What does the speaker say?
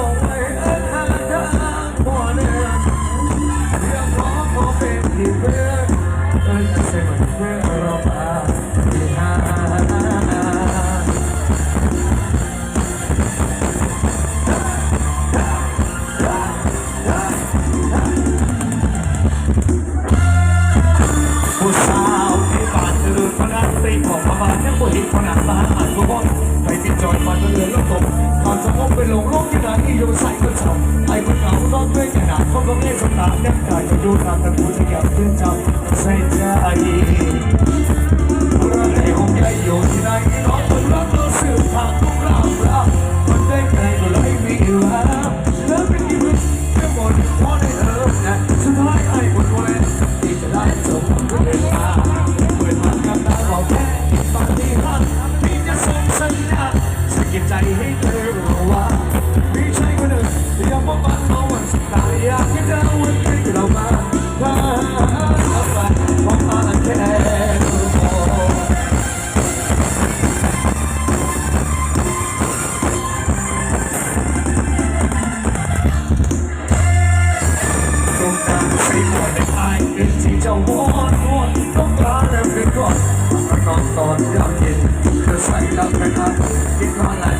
คานเธอพนักตีของประมาณยังบ่เห็นขนาดมาอ่านก็บ่ไปติดจอยฟันเรือล้วตกตอนสมองเป็นลงโลกที่ไหนที่อยู่ใส่คนเฉาไอ้คนเก่านอนด้วยกระดาษเขาก็เล่สตาร์นักกายจะดูตามตะกูจะเก็บขึ้นจำใส่ใจอะไรของยายอยู่ที่ไหนน้องคนรักเราสืบทางทุกราวราวมันได้ไกลก็เลยมีแล้วเลิกเป็นที่มึงไม่หมดพราะได้ ใจให้เธอรู้ว่ามีชายคนหนึ่งที่ยังบอกมันเอาวันสุดท้ายอยากให้เธอวันที่เรามาพาเอาไปของมาแค่รู้ต้องการใช้หัวในอายเป็นที่จ้าวอนวนต้องการแล้วเป็นก่อนนอนตอนยามเย็นเธอใส่ลำไปครับคิดว่าหล